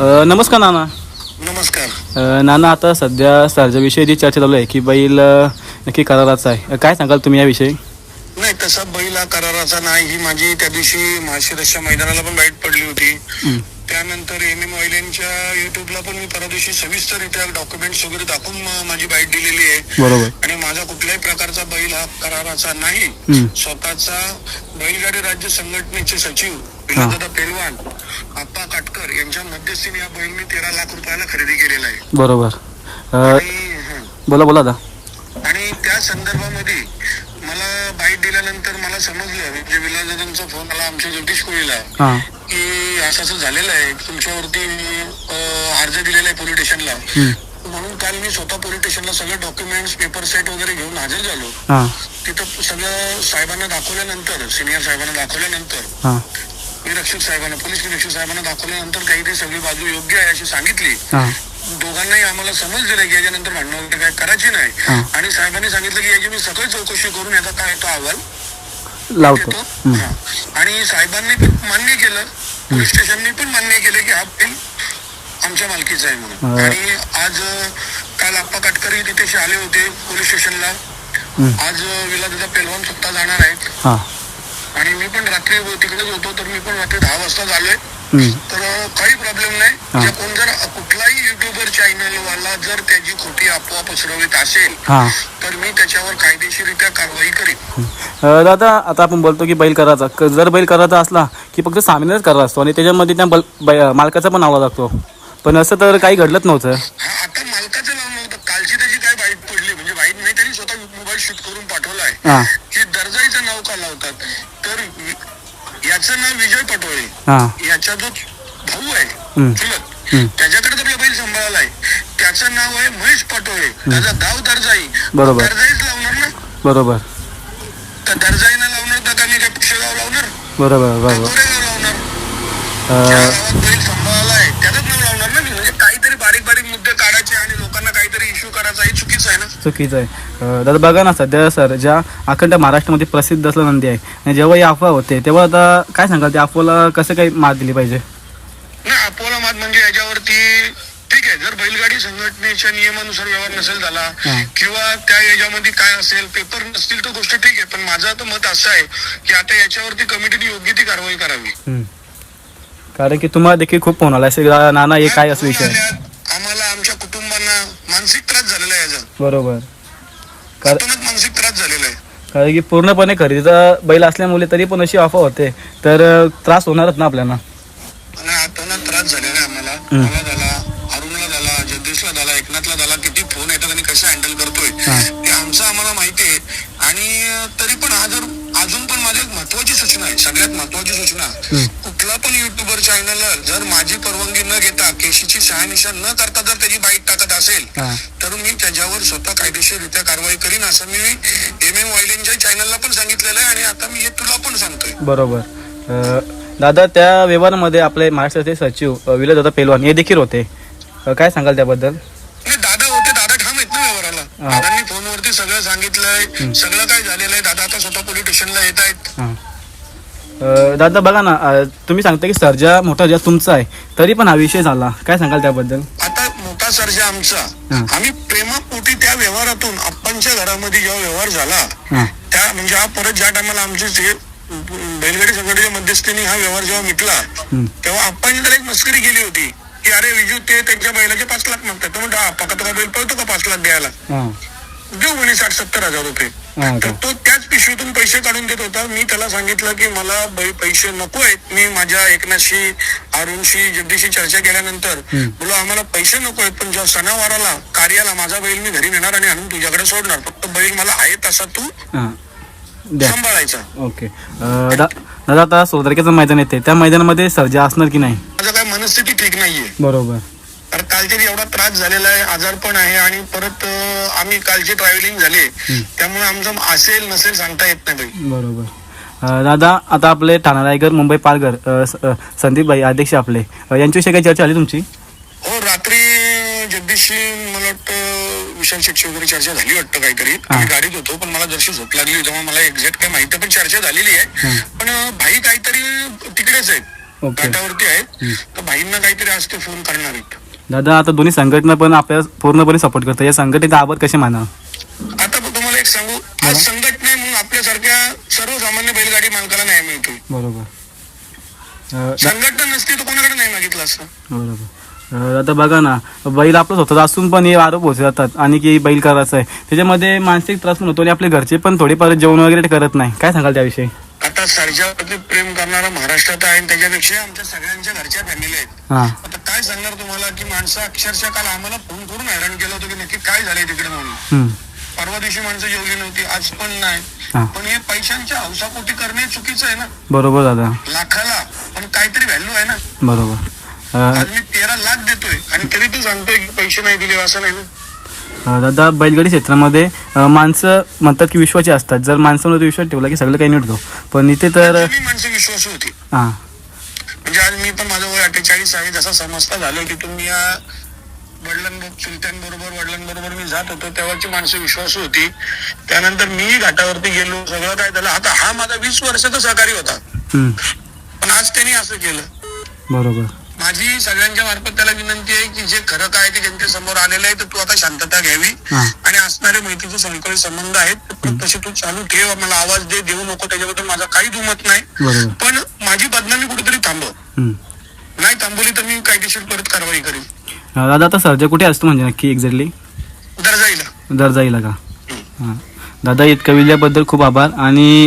अ, नमस्कार नाना. नमस्कार. अ, नाना आता सध्या सर्जाविषयी जी चर्चा चालू आहे की बैल अ, नक्की कराराचा आहे. अ, काय सांगाल तुम्ही याविषयी? नाही तसा बैल हा कराराचा नाही. ही माझी त्या दिवशी महाशिरसच्या मैदानाला पण वाईट पडली होती. त्यानंतर एम एम ऑइलेंच्या युट्यूबला पण मी परवा दिवशी सविस्तर डॉक्युमेंट्स वगैरे दाखवून माझी बाईट दिलेली आहे. बरोबर. आणि माझा कुठल्याही प्रकारचा बैल हा कराराचा नाही. स्वतःचा बैलगाडी राज्य संघटनेचे सचिव विलासदादा पेलवान आप्पा काटकर यांच्या मध्यस्थीने हा बैल मी तेरा लाख रुपयाला खरेदी केलेला आहे. बरोबर. बोला बोला आणि त्या संदर्भामध्ये दिल्यानंतर मला समजलं म्हणजे विलासदादांचा फोन आला आमच्या जगदीश कोळीला की असं असं झालेलं आहे तुमच्यावरती अर्ज दिलेला आहे पोलीस स्टेशनला. म्हणून काल मी स्वतः पोलीस स्टेशनला सगळे डॉक्युमेंट्स पेपर सेट वगैरे घेऊन हजर झालो. तिथं सगळं साहेबांना दाखवल्यानंतर सिनियर साहेबांना दाखवल्यानंतर निरीक्षक साहेबांना पोलीस निरीक्षक साहेबांना दाखवल्यानंतर काही ते सगळी बाजू योग्य आहे अशी सांगितली. दोघांनाही आम्हाला समज दिलं की याच्यानंतर भांडणं वगैरे काय करायची नाही. आणि साहेबांनी सांगितलं की याची मी सगळी चौकशी करून याचा काय तो अहवाल लावतो. आणि साहेबांनी पण मान्य केलं पोलीस स्टेशननी पण मान्य केलं की हा बिल आमच्या मालकीचा आहे म्हणून. आणि आज काल आप्पा काटकरी तिथे आले होते पोलीस स्टेशनला. आज विलादादा पेलवान स्वतः जाणार आहेत हां आणि मी पण रात्री तिकडेच होतो तर मी पण रात्री दहा वाजता झालोय. तर काही प्रॉब्लेम नाही. जे कोण जर कुठलाही युट्यूबर चॅनल वाला जर त्याची खोटी अफवा पसरवित असेल हां. तर मी त्याच्यावर कायदेशीररित्या कारवाई करीन. दादा आता आपण बोलतो की बैल करायचा. जर बैल करायचा असला की फक्त सामीनच करार असतो आणि त्याच्यामध्ये त्या बल मालकाचा पण नाव लागतो पण असं तर काही घडलंच नव्हतं. आता मालकाचं नाव नव्हतं. कालची त्याची काय वाईट पडली? म्हणजे वाईट नाही त्यांनी स्वतः मोबाईल शूट करून पाठवलाय. की दर्जाईचं नाव का लावतात? तर याचं नाव विजय पटोळे. हां. याचा जो भाऊ आहे. चुलत. त्याच्याकडे तर आपला बैल सांभाळायला आहे. त्याचं नाव आहे महेश पटोळे. त्याचं गाव दर्जाई. बरोबर. दर्जाईच लावणार ना? बरोबर. तर दर्जाईनं लावणार तर का मी काय पुष्यगाव लावणार? बरोबर बरोबर. लावणार. बैल सांभाळायला आहे त्याचंच नाव लावणार ना मी? म्हणजे काहीतरी बारीक बारीक मुद्दे काढायचे आणि लोकांना काहीतरी इश्यू करायचा हे चुकीचं आहे. दादा बघा ना सध्या सर ज्या अखंड महाराष्ट्रामध्ये प्रसिद्ध असलं नंदी आहे आणि जेव्हा ही अफवा होते तेव्हा आता काय सांगाल? त्या अफवाला कसं काही मात दिली पाहिजे? नाही अपोला मात म्हणजे याच्यावरती ठीक आहे जर बैलगाडी संघटनेच्या नियमानुसार व्यवहार नसेल झाला. किंवा त्या याच्यामध्ये काय असेल पेपर नसतील तर गोष्ट ठीक आहे पण माझं आता मत असं आहे की आता याच्यावरती कमिटीने योग्य ती कारवाई करावी. कारण की तुम्हाला देखील खूप फोन आला असेल नाना हे काय असं विषय आहे?" आल्यात, आम्हाला आमच्या कुटुंबांना मानसिक त्रास झालेला आहे याचा बरोबर. कार अतोनात मानसिक त्रास झालेला आहे. कारण की पूर्णपणे खरेदीचा बैल असल्यामुळे तरी पण अशी अफवा होते. तर अ, त्रास होणारच ना आपल्याला. आणि अतोनात त्रास झालेला आहे आम्हाला. मला झाला अरुणला झाला जगदीशला झाला एकनाथला झाला किती फोन येतात आणि कसं हँडल करतोय. ते आमचं आम्हाला माहिती आहे. आणि तरी पण हा जर अजून पण माझी एक महत्वाची सूचना आहे. सगळ्यात महत्वाची सूचना. कुठला पण युट्यूबर चॅनल जर माझी परवानगी न घेता केशीची शहानिशा न करता जर त्याची बाईट टाकत असेल. तर मी त्याच्यावर स्वतः कायदेशीररित्या कारवाई करीन असं मी एम एम ऑइलेंच्या चॅनलला पण सांगितलेलं आहे आणि आता मी हे तुला पण सांगतोय. बरोबर. दादा त्या व्यवहारामध्ये आपले महाराष्ट्राचे सचिव अ, विलासदादा पेलवान हे देखील होते. काय सांगाल त्याबद्दल? दादा होते दादा ठाम आहेत ना व्यवहाराला. फोनवरती सगळं सांगितलंय. सगळं काय झालेलं आहे. दादा आता स्वतः पोलीस स्टेशनला येत आहेत. अ, दादा बघा ना अ, तुम्ही सांगता की सर्जा मोठा ज्या तुमचा आहे. तरी पण हा विषय झाला. काय सांगाल त्याबद्दल? आता मोठा सर्जा आमचा. आम्ही प्रेमापोटी त्या व्यवहारातून आप्पांच्या घरामध्ये जेव्हा व्यवहार झाला हां. त्या म्हणजे हा परत ज्या टायमाला आमचे जे बैलगाडी संघटनेच्या मध्यस्थीने हा व्यवहार जेव्हा मिटला. तेव्हा आप्पांनी तर एक मस्करी केली होती. की अरे विजू ते त्यांच्या बैलाचे पाच लाख मागतात. तर म्हणतो तुला बैल पळतो का पाच लाख द्यायला? हां. देऊ म्हणे साठ सत्तर हजार रुपये. तर तो त्याच पिशवीतून पैसे काढून देत होता. मी त्याला सांगितलं की मला पैसे नको आहेत. मी माझ्या एकनाथशी अरुणशी जगदीशी चर्चा केल्यानंतर. बोलो आम्हाला पैसे नको आहेत पण जेव्हा सणावाराला कार्याला माझा बैल मी घरी नेणार आणि आणून तुझ्याकडे सोडणार. फक्त बैल मला आहे तसा तू सांभाळायचा. ओके. दादा आता सोदरक्याचं मैदान येते त्या मैदानामध्ये सर्जा असणार की नाही? माझा काय मनस्थिती ठीक नाहीये. बरोबर. कारण कालचे एवढा त्रास झालेला आहे आजार पण आहे आणि परत आम्ही कालचे ट्रॅव्हलिंग झाले. त्यामुळे आमचं असेल नसेल सांगता येत नाही बरोबर. दादा आता आपले ठाणा रायगड मुंबई पालघर संदीप भाई अध्यक्ष आपले. यांच्याविषयी काही चर्चा आली तुमची? हो रात्री जगदीशशी मला वाटतं विशाल शेट्टी वगैरे चर्चा झाली वाटतं काहीतरी. आम्ही गाडीत होतो पण मला जशी झोप लागली तेव्हा मला एक्झॅक्ट काही माहिती पण चर्चा झालेली आहे. पण भाई काहीतरी तिकडेच आहेत. घाटावरती आहेत. तर भाईंना काहीतरी आज ते फोन करणार आहेत. दादा आता दोन्ही संघटना पण आपल्याला पूर्णपणे सपोर्ट करतात. या संघटनेचा आभार कसे माना आता तुम्हाला एक सांगू. आज संघटना म्हणून आपल्यासारख्या सर्वसामान्य बैलगाडी मालकाला न्याय मिळतोय बरोबर. अं, दा- संघटना नसती तर कोणाकडे नाही मागितलं असतं? बरोबर. अं, आता बघा ना बैल आपलं स्वतःचा असून पण हे आरोप होत जातात आणि की बैल करायचं आहे. त्याच्यामध्ये मानसिक त्रास पण होतो आणि आपले घरचे पण थोडेफार जेवण वगैरे करत नाही. काय सांगाल त्याविषयी? सर्जावरती प्रेम करणारा महाराष्ट्रात आहे आणि त्याच्यापेक्षा आमच्या सगळ्यांच्या घरच्या फॅमिली आहेत. हां. आता काय सांगणार तुम्हाला की माणसं अक्षरशः काल आम्हाला फोन करून हैराण केलं होतं की नक्की काय झालंय तिकडे म्हणून. हम्म. परवा दिवशी माणसं जेवली नव्हती आज पण नाही. हा. पण हे पैशांच्या हौसापोटी करणे चुकीचं आहे ना. बरोबर दादा. लाखाला पण काहीतरी व्हॅल्यू आहे ना. बरोबर. अं, आज मी तेरा लाख देतोय आणि तरी तू सांगतोय की पैसे नाही दिले असं नाही ना. दादा बैलगाडी क्षेत्रामध्ये माणसं म्हणतात की विश्वाची असतात. जर माणसामध्ये विश्वास ठेवला की सगळं काही नीट पण इथे तर माणसं विश्वासू होती? हां. म्हणजे आज मी पण माझं वय अठ्ठेचाळीस आहे. जसा समजता झालं की तुम्ही या वडिलांबरोबर चुलत्यांबरोबर वडिलांबरोबर मी जात होतो तेव्हाची माणसं विश्वासू होती. त्यानंतर मी घाटावरती गेलो. सगळं काय झालं? आता हा माझा वीस वर्षाचा सहकारी होता. हम्म. पण आज त्यांनी असं केलं. बरोबर. माझी सगळ्यांच्या मार्फत त्याला विनंती आहे की जे खरं काय ते त्यांच्यासमोर आलेलं आहे तर तू आता शांतता घ्यावी. आणि असणारे मैत्रीचे संकळी संबंध आहेत तसे तू चालू ठेव मला आवाज दे देऊ नको त्याच्याबद्दल माझा काही दुमत नाही. पण माझी बदनामी कुठेतरी थांबव. नाही थांबवली तर मी कायदेशीर परत कारवाई करेन. दादा आता सर्जा कुठे असतो म्हणजे नक्की एक्झॅक्टली दर्जाईला. दर्जाईला का? दादा इतकं विल्याबद्दल खूप आभार आणि